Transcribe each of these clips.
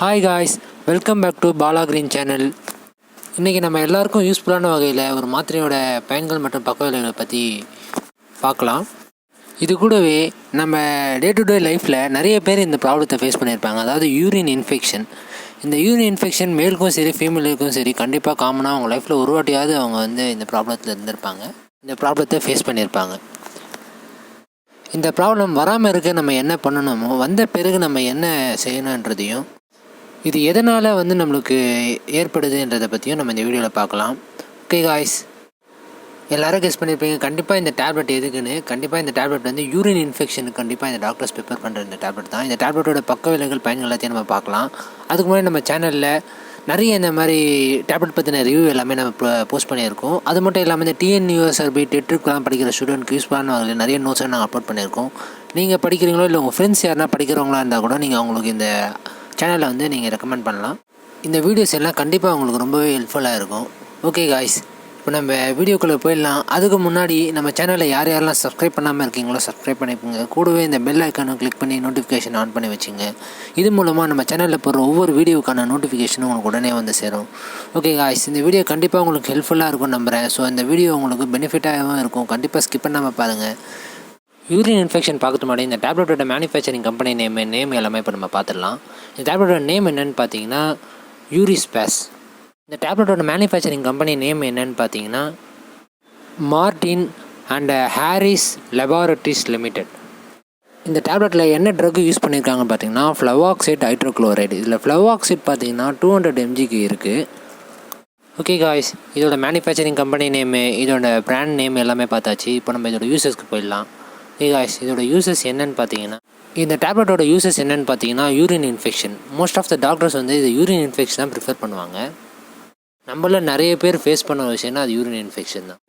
Hi guys welcome back to Bala green channel இன்றைக்கி நம்ம எல்லாருக்கும் யூஸ்ஃபுல்லான வகையில் ஒரு மாத்திரையோட பயன்கள் மற்றும் பக்கவிலைகளை பற்றி பார்க்கலாம். இது கூடவே நம்ம டே டு டே லைஃப்பில் நிறைய பேர் இந்த ப்ராப்ளத்தை ஃபேஸ் பண்ணியிருப்பாங்க. அதாவது யூரின் இன்ஃபெக்ஷன் இந்த யூரின் இன்ஃபெக்ஷன் மேலுக்கும் சரி ஃபீமேலுக்கும் சரி கண்டிப்பாக காமனாக அவங்க லைஃப்பில் ஒரு வாட்டியாவது அவங்க வந்து இந்த ப்ராப்ளத்தில் இருந்திருப்பாங்க. இந்த ப்ராப்ளத்தை ஃபேஸ் பண்ணியிருப்பாங்க. இந்த ப்ராப்ளம் வராமல் இருக்க நம்ம என்ன பண்ணணுமோ வந்த பிறகு நம்ம என்ன செய்யணுன்றதையும் இது எதனால் வந்து நம்மளுக்கு ஏற்படுதுன்றதை பற்றியும் நம்ம இந்த வீடியோவில் பார்க்கலாம். ஓகே காய்ஸ் எல்லோரும் கெஸ் பண்ணியிருப்பீங்க கண்டிப்பாக இந்த டேப்லெட் எதுக்குன்னு? கண்டிப்பாக இந்த டேப்லெட் வந்து யூரின் இன்ஃபெக்ஷனுக்கு கண்டிப்பாக இந்த டாக்டர்ஸ் ப்ரிப்பேர் பண்ணுற இந்த டேப்லெட் தான். இந்த டேப்லெட்டோட பக்க விலைகள் பயன்கள் எல்லாத்தையும் நம்ம பார்க்கலாம். அதுக்கு முன்னாடி நம்ம சேனலில் நிறைய இந்த மாதிரி டேப்லெட் பற்றின ரிவ்யூ எல்லாமே நம்ம போஸ்ட் பண்ணியிருக்கோம். அது மட்டும் இல்லாமல் இந்த டிஎன்யூஎஸ்ஆர்பி டெட்ருக்கெலாம் படிக்கிற ஸ்டூடெண்ட்க்கு யூஸ் பண்ணுவாங்க நிறைய நோட்ஸை நாங்கள் அப்லோட் பண்ணியிருக்கோம். நீங்கள் படிக்கிறீங்களோ இல்லை உங்கள் ஃப்ரெண்ட்ஸ் யாருனா படிக்கிறவங்களா இருந்தால் கூட நீங்கள் அவங்களுக்கு இந்த சேனலை வந்து நீங்கள் ரெக்கமெண்ட் பண்ணலாம். இந்த வீடியோஸ் எல்லாம் கண்டிப்பாக உங்களுக்கு ரொம்பவே ஹெல்ப்ஃபுல்லாக இருக்கும். ஓகே காய்ஸ் இப்போ நம்ம வீடியோக்குள்ளே போயிடலாம். அதுக்கு முன்னாடி நம்ம சேனலில் யார் யாரெல்லாம் சப்ஸ்கிரைப் பண்ணாமல் இருக்கீங்களோ சப்ஸ்கிரைப் பண்ணிக்கோங்க. கூடவே இந்த பெல் ஐக்கானை கிளிக் பண்ணி நோட்டிஃபிகேஷன் ஆன் பண்ணி வச்சுங்க. இது மூலமாக நம்ம சேனலில் போகிற ஒவ்வொரு வீடியோக்கான நோட்டிஃபிகேஷனும் உங்களுக்கு உடனே வந்து சேரும். ஓகே காய்ஸ் இந்த வீடியோ கண்டிப்பாக உங்களுக்கு ஹெல்ப்ஃபுல்லாக இருக்கும் நம்புகிறேன் ஸோ இந்த வீடியோ உங்களுக்கு பெனிஃபிட்டாகவும் இருக்கும். கண்டிப்பாக ஸ்கிப் பண்ணாமல் பாருங்கள் யூரின் இன்ஃபெக்ஷன் பார்க்கறது முன்னாடி இந்த டேப்லெட்டோட மேனுஃபேக்சரிங் கம்பெனி நேம் நேம் எல்லாமே இப்போ நம்ம பார்த்துடலாம். இந்த டேப்லெட்டோட நேம் என்னென்னு பார்த்தீங்கன்னா யூரிஸ்பேஸ் இந்த டேப்லெட்டோட மேனுஃபேக்சரிங் கம்பெனி நேம் என்னன்னு பார்த்தீங்கன்னா Martin and Harris laboratories limited இந்த டேப்லெட்டில் என்ன ட்ரக் யூஸ் பண்ணியிருக்காங்கன்னு பார்த்தீங்கன்னா ஃப்ளவாக்சைட் ஹைட்ரோக்ளோரைடு இதில் ஃப்ளவாக்சைட் பார்த்தீங்கன்னா டூ ஹண்ட்ரட் எம்ஜிக்கு இருக்குது ஓகே காய்ஸ் இதோட மேனுஃபேக்சரிங் கம்பெனி நேமு இதோட ப்ராண்ட் நேம் எல்லாமே பார்த்தாச்சு. இப்போ நம்ம இதோட யூசஸ்க்கு போயிடலாம். காய்ஸ் இதோட யூசஸ் என்னன்னு பார்த்தீங்கன்னா இந்த டேப்லெட்டோட யூசஸ் என்னன்னு பார்த்தீங்கன்னா urine infection most of the doctors வந்து இது யூரின் இன்ஃபெக்ஷன் தான் ப்ரிஃபர் பண்ணுவாங்க. நம்மள நிறைய பேர் ஃபேஸ் பண்ண விஷயம்னா அது யூரின் இன்ஃபெக்ஷன் தான்.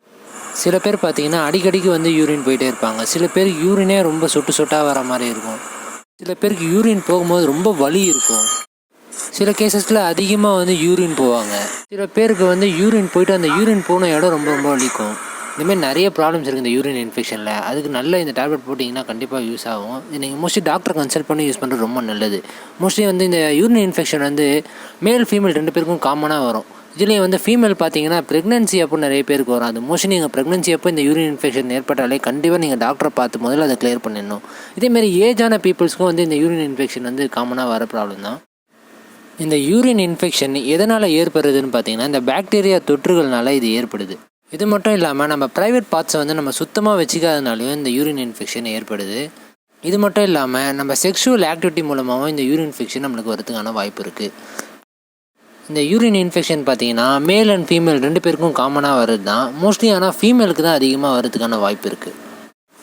சில பேர் பார்த்தீங்கன்னா அடிக்கடிக்கு வந்து யூரின் போயிட்டே இருப்பாங்க. சில பேருக்கு யூரினே ரொம்ப சொட்டு சொட்டாக வர மாதிரி இருக்கும். சில பேருக்கு யூரின் போகும்போது ரொம்ப வலி இருக்கும். சில கேசஸில் அதிகமாக வந்து யூரின் போவாங்க. சில பேருக்கு வந்து யூரின் போயிட்டு அந்த யூரின் போன இடம் ரொம்ப ரொம்ப வலிக்கும். இதுமாதிரி நிறைய ப்ராப்ளம்ஸ் இருக்குது இந்த யூரின் இன்ஃபெக்ஷனில் அதுக்கு நல்ல இந்த டேப்லெட் போட்டிங்கன்னா கண்டிப்பாக யூஸ் ஆகும். நீங்கள் மோஸ்ட்லி டாக்டர் கன்சல்ட் பண்ணி யூஸ் பண்ணுறது ரொம்ப நல்லது. மோஸ்ட்லி வந்து இந்த யூரின் இன்ஃபெக்ஷன் வந்து மேல் ஃபீமேல் ரெண்டு பேருக்கும் காமனாக வரும். இதுலேயே வந்து ஃபீமேல் பார்த்தீங்கன்னா ப்ரெக்னென்சி அப்போ நிறைய பேருக்கு வரும். அது மோஸ்ட்லி நீங்கள் ப்ரெக்னென்சி அப்போ இந்த யூரின் இன்ஃபெக்ஷன் ஏற்பட்டாலே கண்டிப்பாக நீங்கள் டாக்டரை பார்த்து முதல்ல அதை கிளியர் பண்ணிடணும். இதேமாரி ஏஜான பீப்புள்ஸ்க்கும் வந்து இந்த யூரின் இன்ஃபெக்ஷன் வந்து காமனாக வர ப்ராப்ளம் தான். இந்த யூரின் இன்ஃபெக்ஷன் எதனால் ஏற்படுறதுன்னு பார்த்தீங்கன்னா இந்த பாக்டீரியா தொற்றுகள்னால இது ஏற்படுது. இது மட்டும் இல்லாமல் நம்ம ப்ரைவேட் பார்ட்ஸை வந்து நம்ம சுத்தமாக வச்சுக்காதனாலையும் இந்த யூரின் இன்ஃபெக்ஷன் ஏற்படுது. இது மட்டும் இல்லாமல் நம்ம செக்ஷுவல் ஆக்டிவிட்டி மூலமாகவும் இந்த யூரின் இன்ஃபெக்ஷன் நம்மளுக்கு வரதுக்கான வாய்ப்பு இருக்குது இந்த யூரின் இன்ஃபெக்ஷன் பார்த்தீங்கன்னா மேல் அண்ட் ஃபீமேல் ரெண்டு பேருக்கும் காமனாக வர்றது தான் மோஸ்ட்லி ஆனால் ஃபீமேலுக்கு தான் அதிகமாக வரதுக்கான வாய்ப்பு இருக்குது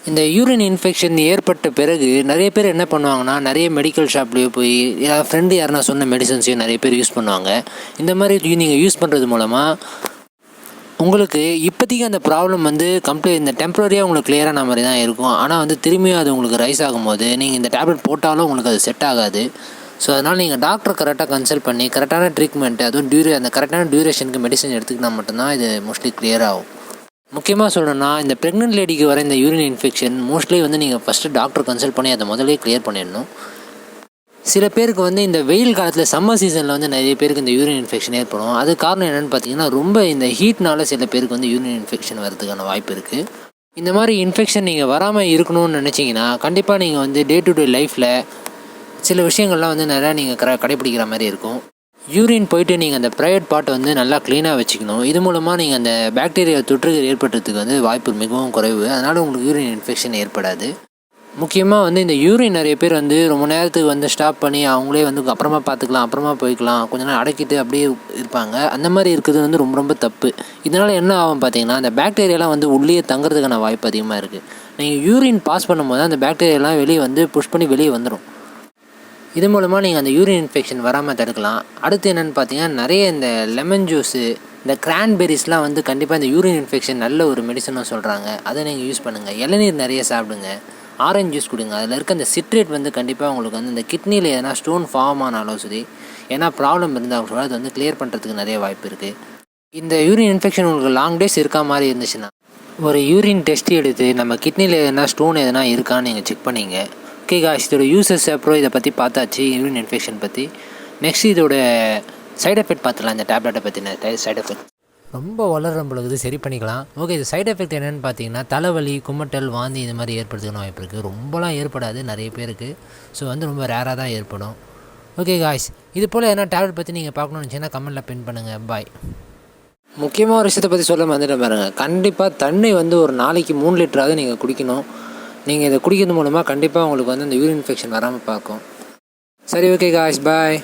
இந்த யூரின் இன்ஃபெக்ஷன் ஏற்பட்ட பிறகு நிறைய பேர் என்ன பண்ணுவாங்கன்னா நிறைய மெடிக்கல் ஷாப்லேயோ போய் ஃப்ரெண்டு யாருன்னா சொன்ன மெடிசன்ஸையும் நிறைய பேர் யூஸ் பண்ணுவாங்க. இந்த மாதிரி நீங்கள் யூஸ் பண்ணுறது மூலமாக உங்களுக்கு இப்போதைக்கு அந்த ப்ராப்ளம் வந்து கம்ப்ளீட் இந்த டெம்பரரியாக உங்களுக்கு கிளியரான மாதிரி தான் இருக்கும். ஆனால் வந்து திரும்பியும் அது உங்களுக்கு ரைஸ் ஆகும்போது நீங்கள் இந்த டேப்லெட் போட்டாலும் உங்களுக்கு அது செட் ஆகாது. ஸோ அதனால் நீங்கள் டாக்டர் கரெக்டாக கன்சல்ட் பண்ணி கரெக்டான ட்ரீட்மெண்ட் அதுவும் டியூரே அந்த கரெக்டான டியூரேஷனுக்கு மெடிசன் எடுத்துக்கிட்டால் மட்டும்தான் இது மோஸ்ட்லி கிளியர் ஆகும். முக்கியமாக சொல்லணும்னா இந்த ப்ரெக்னென்ட் லேடிக்கு வர இந்த யூரின் இன்ஃபெக்ஷன் மோஸ்ட்லி வந்து நீங்கள் ஃபஸ்ட்டு டாக்டர் கன்சல்ட் பண்ணி அதை முதலே கிளியர் பண்ணிடணும். சில பேருக்கு வந்து இந்த வெயில் காலத்தில் சம்மர் சீசனில் வந்து நிறைய பேருக்கு இந்த யூரின் இன்ஃபெக்ஷன் ஏற்படும். அது காரணம் என்னென்னு பார்த்தீங்கன்னா ரொம்ப இந்த ஹீட்னால சில பேருக்கு வந்து யூரின் இன்ஃபெக்ஷன் வரதுக்கான வாய்ப்பு இருக்குது இந்த மாதிரி இன்ஃபெக்ஷன் நீங்கள் வராமல் இருக்கணும்னு நினச்சிங்கன்னா கண்டிப்பாக நீங்கள் வந்து டே டு டே லைஃப்பில் சில விஷயங்கள்லாம் வந்து நிறையா நீங்கள் கர கடைப்பிடிக்கிற மாதிரி இருக்கும். யூரின் போயிட்டு நீங்கள் அந்த ப்ரைவேட் பாட்டை வந்து நல்லா க்ளீனாக வச்சுக்கணும். இது மூலமாக நீங்கள் அந்த பாக்டீரியா தொற்றுகள் ஏற்படுறதுக்கு வந்து வாய்ப்பு மிகவும் குறைவு. அதனால் உங்களுக்கு யூரின் இன்ஃபெக்ஷன் ஏற்படாது. முக்கியமாக வந்து இந்த யூரின் நிறைய பேர் வந்து ரொம்ப நேரத்துக்கு வந்து ஸ்டாப் பண்ணி அவங்களே வந்து அப்புறமா பார்த்துக்கலாம் அப்புறமா போய்க்கலாம். கொஞ்ச நேரம் அடக்கிட்டு அப்படியே இருப்பாங்க. அந்த மாதிரி இருக்கிறது வந்து ரொம்ப ரொம்ப தப்பு. இதனால் என்ன ஆகும் பார்த்தீங்கன்னா அந்த பாக்டீரியாலாம் வந்து உள்ளே தங்குறதுக்கான வாய்ப்பு அதிகமாக இருக்குது நீங்கள் யூரின் பாஸ் பண்ணும்போது அந்த பாக்டீரியாலாம் வெளியே வந்து புஷ் பண்ணி வெளியே வந்துடும் இது மூலமாக நீங்கள் அந்த யூரின் இன்ஃபெக்ஷன் வராமல் தடுக்கலாம். அடுத்து என்னென்னு பார்த்தீங்கன்னா நிறைய இந்த லெமன் ஜூஸு இந்த கிரான்பெரிஸ்லாம் வந்து கண்டிப்பாக இந்த யூரின் இன்ஃபெக்ஷன் நல்ல ஒரு மெடிசனும் சொல்கிறாங்க அதை நீங்கள் யூஸ் பண்ணுங்கள் இளநீர் நிறைய சாப்பிடுங்க. ஆரஞ்சு ஜூஸ் கொடுங்க. அதில் இருக்க அந்த சிட்ரேட் வந்து கண்டிப்பாக உங்களுக்கு வந்து இந்த கிட்னியில் எதனா ஸ்டோன் ஃபார்ம் ஆனாலும் சரி ஏன்னா ப்ராப்ளம் இருந்தால் கூட அது வந்து கிளியர் பண்ணுறதுக்கு நிறைய வாய்ப்பு இருக்குது இந்த யூரின் இன்ஃபெக்ஷன் உங்களுக்கு லாங் டேஸ் இருக்கா மாதிரி இருந்துச்சுன்னா ஒரு யூரின் டெஸ்ட் எடுத்து நம்ம கிட்னியில் எதனா ஸ்டோன் எதனா இருக்கான்னு நீங்கள் செக் பண்ணிங்க. ஓகே காஷ் இதோட யூசஸ் அப்புறம் இதை பற்றி பார்த்தாச்சு யூரின் இன்ஃபெக்ஷன் பற்றி நெக்ஸ்ட் இதோட சைட் எஃபெக்ட் பார்த்துலாம் இந்த டேப்லெட்டை பற்றின சைட் எஃபெக்ட் ரொம்ப வளர்ற பொழுது சரி பண்ணிக்கலாம். ஓகே இது சைடு எஃபெக்ட் என்னென்னு பார்த்தீங்கன்னா தலைவலி குமட்டல் வாந்தி இந்த மாதிரி ஏற்படுத்துக்கணும் வாய்ப்பு இருக்குது ரொம்பலாம் ஏற்படாது நிறைய பேருக்கு ஸோ வந்து ரொம்ப ரேராக தான் ஏற்படும். ஓகே காய்ஸ் இது போல் எதனா டேப்லெட் பற்றி நீங்கள் பார்க்கணும்னு நினச்சிங்கன்னா கமெண்ட்டில் பின் பண்ணுங்கள் பாய் முக்கியமாக ஒரு விஷயத்தை பற்றி சொல்ல வந்துட்டு பாருங்கள் கண்டிப்பாக தண்ணி வந்து ஒரு நாளைக்கு மூணு லிட்டராவது நீங்கள் குடிக்கணும். நீங்கள் இதை குடிக்கிறது மூலமாக கண்டிப்பாக உங்களுக்கு வந்து அந்த யூரின் இன்ஃபெக்ஷன் வராமல் பார்க்கும். சரி ஓகே காய்ஸ் பாய்